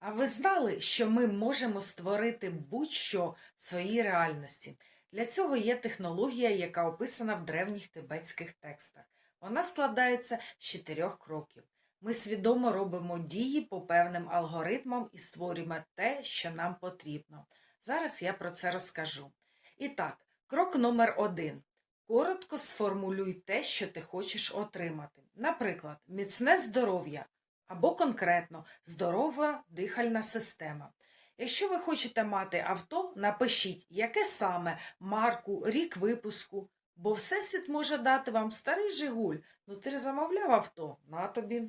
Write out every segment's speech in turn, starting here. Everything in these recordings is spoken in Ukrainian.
А ви знали, що ми можемо створити будь-що в своїй реальності? Для цього є технологія, яка описана в древніх тибетських текстах. Вона складається з чотирьох кроків. Ми свідомо робимо дії по певним алгоритмам і створюємо те, що нам потрібно. Зараз я про це розкажу. І так, крок номер один. Коротко сформулюй те, що ти хочеш отримати. Наприклад, міцне здоров'я або конкретно здорова дихальна система. Якщо ви хочете мати авто, напишіть, яке саме марку, рік випуску, бо Всесвіт може дати вам старий Жигуль. Ну ти замовляв авто, на тобі.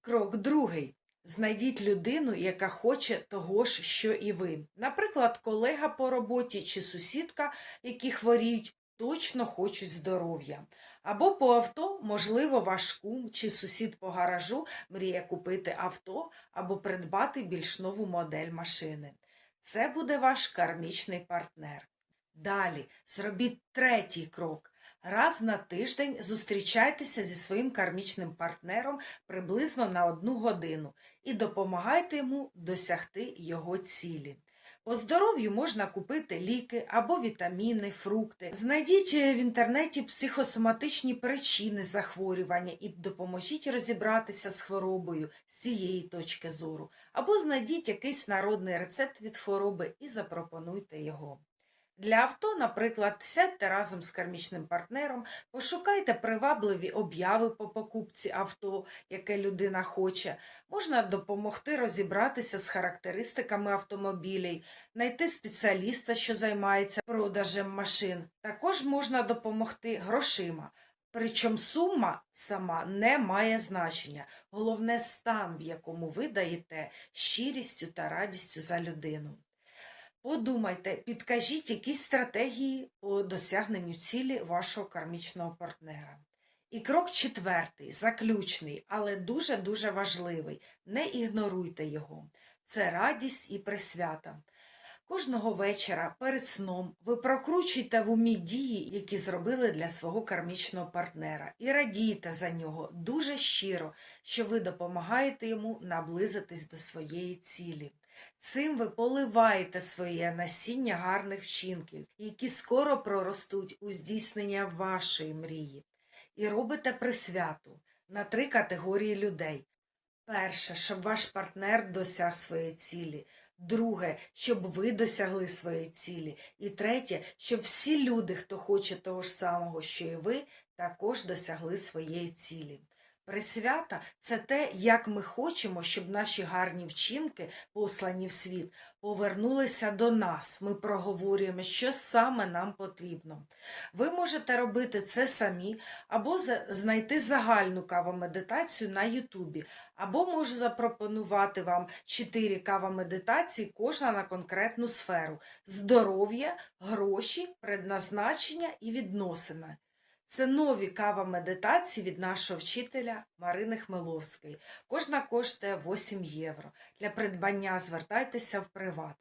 Крок другий. Знайдіть людину, яка хоче того ж, що і ви. Наприклад, колега по роботі чи сусідка, які хворіють, точно хочуть здоров'я. Або по авто, можливо, ваш кум чи сусід по гаражу мріє купити авто або придбати більш нову модель машини. Це буде ваш кармічний партнер. Далі зробіть третій крок. Раз на тиждень зустрічайтеся зі своїм кармічним партнером приблизно на одну годину і допомагайте йому досягти його цілі. По здоров'ю можна купити ліки або вітаміни, фрукти. Знайдіть е, в інтернеті психосоматичні причини захворювання і допоможіть розібратися з хворобою з цієї точки зору. Або знайдіть якийсь народний рецепт від хвороби і запропонуйте його. Для авто, наприклад, сядьте разом з кармічним партнером, пошукайте привабливі обяви по покупці авто, яке людина хоче. Можна допомогти розібратися з характеристиками автомобілів, знайти спеціаліста, що займається продажем машин. Також можна допомогти грошима. Причому сума сама не має значення. Головне стан, в якому ви даєте щирістю та радістю за людину. Подумайте, підкажіть якісь стратегії по досягненню цілі вашого кармічного партнера. І крок четвертий, заключний, але дуже-дуже важливий. Не ігноруйте його. Це радість і присвята. Кожного вечора перед сном ви прокручуйте в умі дії, які зробили для свого кармічного партнера, і радійте за нього дуже щиро, що ви допомагаєте йому наблизитись до своєї цілі. Цим ви поливаєте своє насіння гарних вчинків, які скоро проростуть у здійснення вашої мрії. І робите присвяту на три категорії людей. Перше, щоб ваш партнер досяг своєї цілі. Друге, щоб ви досягли своєї цілі. І третє, щоб всі люди, хто хоче того ж самого, що і ви, також досягли своєї цілі. Присвята це те, як ми хочемо, щоб наші гарні вчинки, послані в світ, повернулися до нас. Ми проговорюємо, що саме нам потрібно. Ви можете робити це самі, або знайти загальну кавомедитацію на Ютубі, або можу запропонувати вам 4 кава-медитації, кожна на конкретну сферу: здоров'я, гроші, предназначення і відносини. Це нові кава-медитації від нашого вчителя Марини Хмеловської. Кожна коштує 8 євро. Для придбання звертайтеся в приват.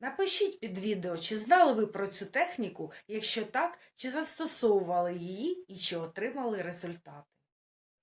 Напишіть під відео, чи знали ви про цю техніку, якщо так, чи застосовували її і чи отримали результат.